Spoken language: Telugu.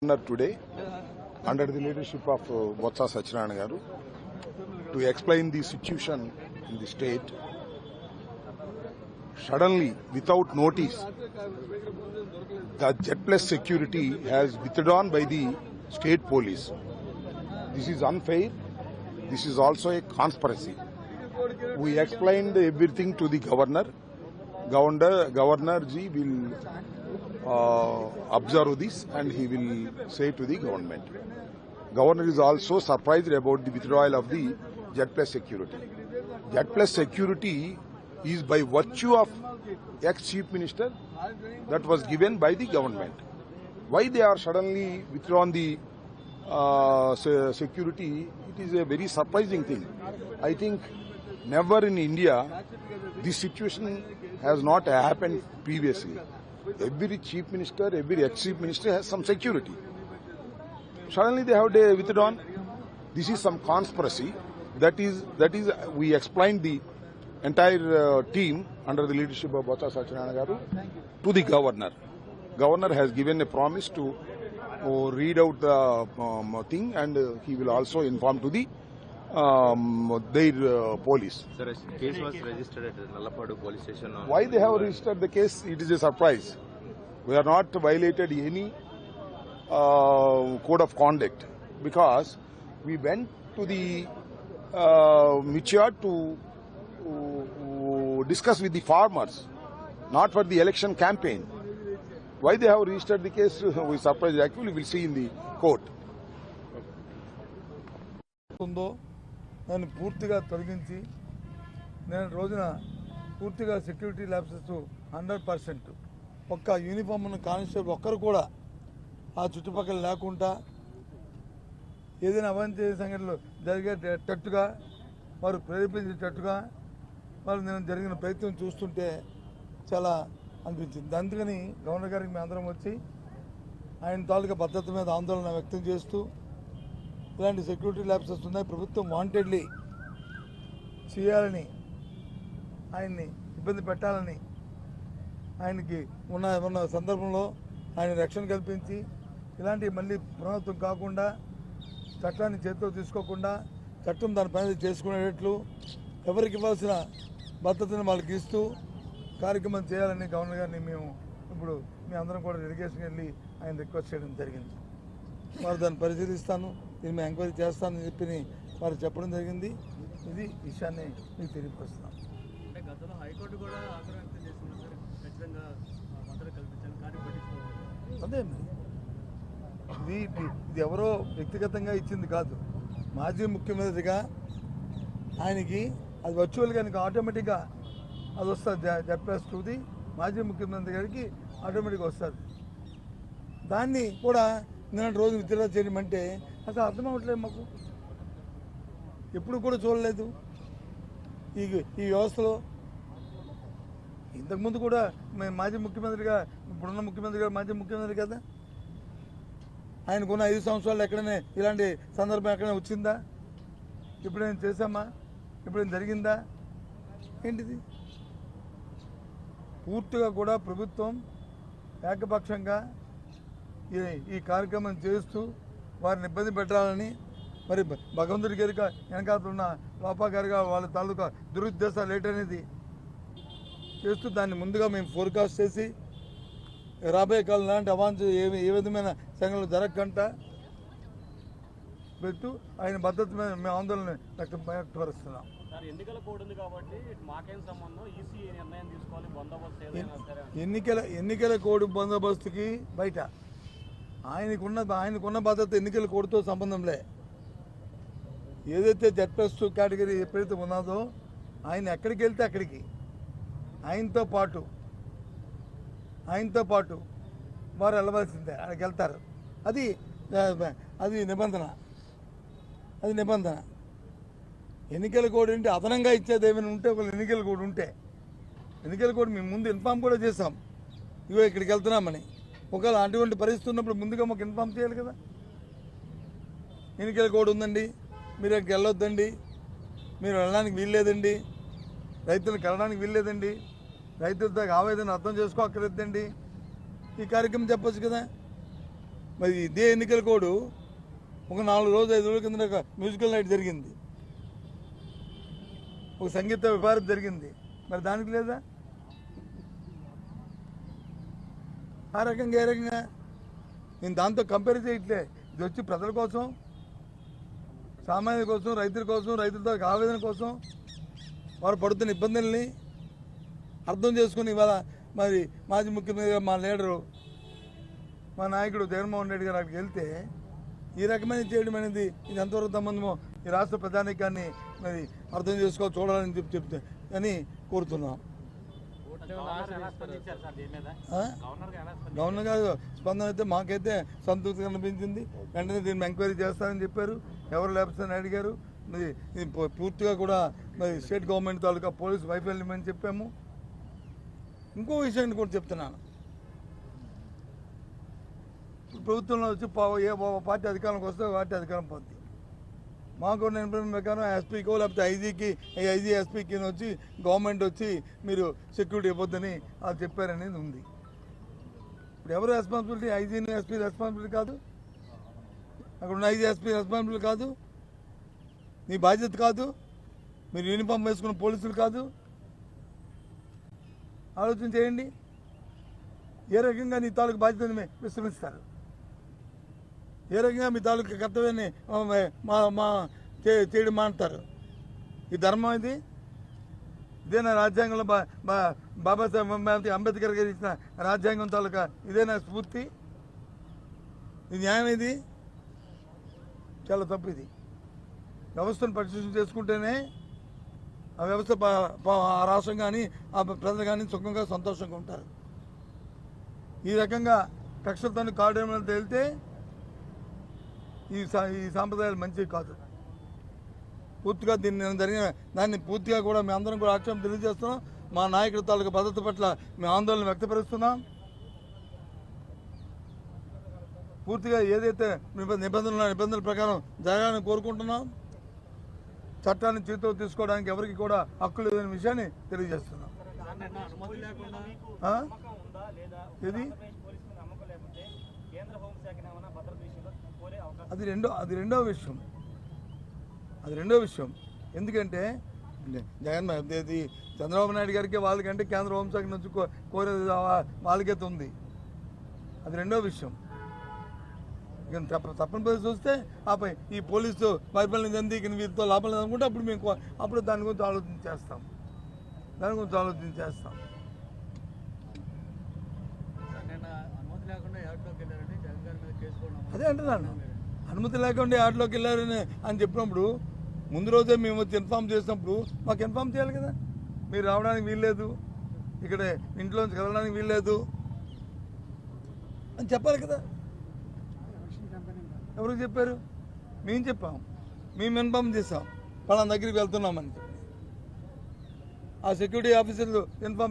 today under the leadership of uh, Botsa Sachinarayana to explain the situation in the state. Suddenly, without notice, the Jet Plus security has withdrawn by the state police. This is unfair. This is also a conspiracy. We explained everything to the governor. Governor, Governor Ji will uh, observe this and he will say to the government. Governor is also surprised about the withdrawal of the Jet Plus security. Jet Plus security is by virtue of ex-chief minister that was given by the government. Why they are suddenly withdrawn the uh, security, it is a very surprising thing. I think never in India this situation has not happened previously. Every chief minister, every ex-chief minister has some security. Suddenly they have withdrawn. This is some conspiracy. That is that is we explained the entire uh, team under the leadership of Botsa Sachinarayana Garu to the governor. Governor has given a promise to uh, read out the um, thing and uh, he will also inform to the um, their uh, police. Sir, a case was registered at Nallapadu police station on... Why they have registered the case, it is a surprise. We are not violated any uh, code of conduct because we went to the uh, Michia to uh, discuss with the farmers, not for the election campaign. Why they have registered the case, we surprised. Actually, we'll see in the court. దాన్ని పూర్తిగా తొలగించి నేను రోజున పూర్తిగా సెక్యూరిటీ ల్యాబ్సెస్ హండ్రెడ్ పర్సెంట్ ఒక్క యూనిఫామ్ ఉన్న కానిస్టేబుల్ ఒక్కరు కూడా ఆ చుట్టుపక్కల లేకుండా ఏదైనా అవంతి సంఘటనలు జరిగేటట్టుగా వారు ప్రేరేపించేటట్టుగా వారు నేను జరిగిన ప్రయత్నం చూస్తుంటే చాలా అనిపించింది. అందుకని గవర్నర్ గారికి మేము అందరం వచ్చి ఆయన తాలూకా భద్రత మీద ఆందోళన వ్యక్తం చేస్తూ ఇలాంటి సెక్యూరిటీ ల్యాబ్సెస్ ఉన్నాయి. ప్రభుత్వం వాంటెడ్లీ చేయాలని ఆయన్ని ఇబ్బంది పెట్టాలని ఆయనకి ఉన్న ఉన్న సందర్భంలో ఆయన రక్షణ కల్పించి ఇలాంటివి మళ్ళీ పునరావృతం కాకుండా చట్టాన్ని చేతిలో తీసుకోకుండా చట్టం దాని పని చేసుకునేటట్లు ఎవరికి ఇవ్వాల్సిన భద్రతను వాళ్ళకి ఇస్తూ కార్యక్రమం చేయాలని గవర్నర్ గారిని మేము ఇప్పుడు మీ అందరం కూడా డెలిగేషన్కి వెళ్ళి ఆయన రిక్వెస్ట్ చేయడం జరిగింది. వారు దాన్ని పరిశీలిస్తాను దీన్ని ఎంక్వైరీ చేస్తానని చెప్పి వారు చెప్పడం జరిగింది. ఇది విషయాన్ని మీకు తెలియపరుస్తున్నాం అంటే గతంలో హైకోర్టు కూడా ఆగ్రహం వ్యక్తం చేసింది సార్ ఖచ్చితంగా ఆ, భద్రత కల్పించాలి కానీ పట్టించుకోవాలి అదే. ఇది ఇది- ఎవరో వ్యక్తిగతంగా ఇచ్చింది కాదు. మాజీ ముఖ్యమంత్రిగా ఆయనకి అది వర్చువల్గా ఆయనకి ఆటోమేటిక్గా అది వస్తుంది జెప్రెస్ టూది మాజీ ముఖ్యమంత్రి గారికి ఆటోమేటిక్గా వస్తుంది. దాన్ని కూడా నిన్న రోజు విత్డ్రా చేయడం అంటే అసలు అర్థం అవ్వట్లేదు మాకు. ఎప్పుడు కూడా చూడలేదు. ఈ ఈ వ్యవస్థలో ఇంతకుముందు కూడా మేము మాజీ ముఖ్యమంత్రిగా ఇప్పుడున్న ముఖ్యమంత్రి గారు మాజీ ముఖ్యమంత్రి కదా? ఆయనకున్న ఐదు సంవత్సరాలు ఎక్కడనే ఇలాంటి సందర్భం ఎక్కడైనా వచ్చిందా? ఎప్పుడైనా చేశామా? ఎప్పుడైనా జరిగిందా? ఏంటిది? పూర్తిగా కూడా ప్రభుత్వం ఏకపక్షంగా ఈ ఈ కార్యక్రమం చేస్తూ వారిని ఇబ్బంది పెట్టాలని మరి భగవంతుడి గారిగా వెనకాల ఉన్న లోపా గారిగా వాళ్ళ తాలూకా దురుద్దేశాలు ఏంటనేది చేస్తూ దాన్ని ముందుగా మేము ఫోర్కాస్ట్ చేసి రాబోయే కాలం లాంటి అవాంఛ ఏ ఏ విధమైన సంఘటనలు జరగకుండా పెట్టు ఆయన భద్రత మీద మేము ఆందోళన వ్యక్తం వ్యక్తపరుస్తున్నాం. ఎన్నికల ఎన్నికల కోడ్ బందోబస్తుకి బయట ఆయనకున్న ఆయనకున్న భద్రత ఎన్నికల కోడ్తో సంబంధంలే ఏదైతే జెడ్ ప్లస్ టూ కేటగిరీ ఎప్పుడైతే ఉన్నదో ఆయన ఎక్కడికి వెళ్తే అక్కడికి. ఆయనతో పాటు ఆయనతో పాటు వారు వెళ్ళవలసిందే అక్కడికి వెళ్తారు. అది అది నిబంధన. అది నిబంధన. ఎన్నికల కోడ్ ఏంటి? అదనంగా ఇచ్చేది ఏమైనా ఉంటే ఒక ఎన్నికల కోడ్ ఉంటే. ఎన్నికల కోడ్ మేము ముందు ఇన్ఫామ్ కూడా చేసాం ఇగో ఇక్కడికి వెళ్తున్నామని. ఒకవేళ అటువంటి పరిస్థితి ఉన్నప్పుడు ముందుగా మాకు ఇన్ఫామ్ చేయాలి కదా. ఎన్నికల కోడ్ ఉందండి మీరు అక్కడికి వెళ్ళొద్దండి మీరు వెళ్ళడానికి వీల్లేదండి రైతులకు వెళ్ళడానికి వీల్లేదండి రైతులతో ఆవేదన అర్థం చేసుకోక్కర్లేదండి. ఈ కార్యక్రమం చెప్పచ్చు కదా. మరి ఇదే ఎన్నికల కోడ్ ఒక నాలుగు రోజులు ఐదు రోజుల కింద ఒక మ్యూజికల్ నైట్ జరిగింది. ఒక సంగీత విపారం జరిగింది. మరి దానికి లేదా? ఆ రకంగా ఏ రకంగా? నేను దాంతో కంపేర్ చేయట్లే. ఇది వచ్చి ప్రజల కోసం సామాన్యుల కోసం రైతుల కోసం రైతులతో ఆవేదన కోసం వారు పడుతున్న ఇబ్బందుల్ని అర్థం చేసుకుని ఇవాళ మరి మాజీ ముఖ్యమంత్రి మా లీడరు మా నాయకుడు జగన్మోహన్ రెడ్డి గారు అక్కడికి వెళ్తే ఈ రకమైన చేయడం అనేది ఇది ఎంతవరకు సంబంధమో ఈ రాష్ట్ర ప్రధానికాన్ని మరి అర్థం చేసుకో చూడాలని చెప్పి చెప్తే అని కోరుతున్నాం. గవర్నర్ గారు స్పందన అయితే మాకైతే సంతృప్తి కనిపించింది. వెంటనే దీన్ని ఎంక్వైరీ చేస్తారని చెప్పారు. ఎవరు లేపుస్తారని అడిగారు. మరి పూర్తిగా కూడా మరి స్టేట్ గవర్నమెంట్ తాలూకా పోలీసు వైఫల్యం అని చెప్పాము. ఇంకో విషయాన్ని కూడా చెప్తున్నాను. ప్రభుత్వంలో వచ్చి ఏ పార్టీ అధికారంలోకి వస్తే పార్టీ అధికారం పోద్ది. మాకు ఉన్న ఇన్ఫర్మేషన్ ప్రకారం ఎస్పీకో లేకపోతే ఐజీకి ఐజీ ఎస్పీకి వచ్చి గవర్నమెంట్ వచ్చి మీరు సెక్యూరిటీ ఇవ్వద్దని వాళ్ళు చెప్పారనేది ఉంది. ఇప్పుడు ఎవరు రెస్పాన్సిబిలిటీ ఐజీని ఎస్పీ రెస్పాన్సిబిలిటీ కాదు? అక్కడ ఉన్న ఐజీ ఎస్పీ రెస్పాన్సిబిలిటీ కాదు? నీ బాధ్యత కాదు? మీరు యూనిఫామ్ వేసుకున్న పోలీసులు కాదు? ఆలోచన చేయండి. ఏ రకంగా నీ తాలూకు బాధ్యతను విశ్రమిస్తారు? ఏ రకంగా మీ తాలూకు కర్తవ్యాన్ని మా మా చే- చేయడం మాంటారు ఈ ధర్మం ఇది? ఇదేనా రాజ్యాంగంలో బా బా- బాబాసాహెబ్ అంబేద్కర్ గారు ఇచ్చిన రాజ్యాంగం తాలూకా ఇదేనా స్ఫూర్తి? ఇది న్యాయం ఇది? చాలా తప్పు ఇది. వ్యవస్థను పరిశీలన చేసుకుంటేనే ఆ వ్యవస్థ ఆ రాష్ట్రం కానీ ఆ ప్రజలు కానీ సుఖంగా సంతోషంగా ఉంటారు. ఈ రకంగా కక్షలతో కాడేమని తేలితే ఈ సా- ఈ సాంప్రదాయాలు మంచివి కాదు. పూర్తిగా దీన్ని నేను జరిగిన దాన్ని పూర్తిగా కూడా మేము అందరం కూడా ఆక్షేపం తెలియజేస్తున్నాం. మా నాయకుడి తాలూకు భద్రత పట్ల మేము ఆందోళన వ్యక్తపరుస్తున్నాం. పూర్తిగా ఏదైతే నిబంధనలు నిబంధనల ప్రకారం జరగాలని కోరుకుంటున్నాం. చట్టాన్ని చేతిలో తీసుకోవడానికి ఎవరికి కూడా హక్కు లేదనే విషయాన్ని తెలియజేస్తున్నాం. ఇది అది రెండో అది రెండో విషయం. అది రెండో విషయం. ఎందుకంటే జగన్ ఇది చంద్రబాబు నాయుడు గారికి వాళ్ళకంటే కేంద్ర హోంశాఖ నుంచి కో- కోరేది వాళ్ళకైతే ఉంది. అది రెండో విషయం. ఇక తప్ప తప్పని పరిస్థితి వస్తే ఆపై ఈ పోలీసు వైఫల్యం చెంది ఇక వీరితో లాభం లేదనుకుంటే అప్పుడు మేము అప్పుడు దాని గురించి ఆలోచన చేస్తాం. దాని గురించి ఆలోచన చేస్తాం. అదే అంటున్నాను. అనుమతి లేకుండా ఆటలోకి వెళ్ళారని అని చెప్పినప్పుడు ముందు రోజే మేము వచ్చి ఇన్ఫామ్ చేసినప్పుడు మాకు ఇన్ఫామ్ చేయాలి కదా. మీరు రావడానికి వీల్లేదు. ఇక్కడ ఇంట్లోంచి కదలడానికి వీల్లేదు. అని చెప్పాలి కదా. ఎవరికి చెప్పారు? మేము చెప్పాం. మేము ఇన్ఫామ్ చేసాం పలానా దగ్గరికి వెళ్తున్నామని చెప్పి. ఆ సెక్యూరిటీ ఆఫీసర్లు ఇన్ఫామ్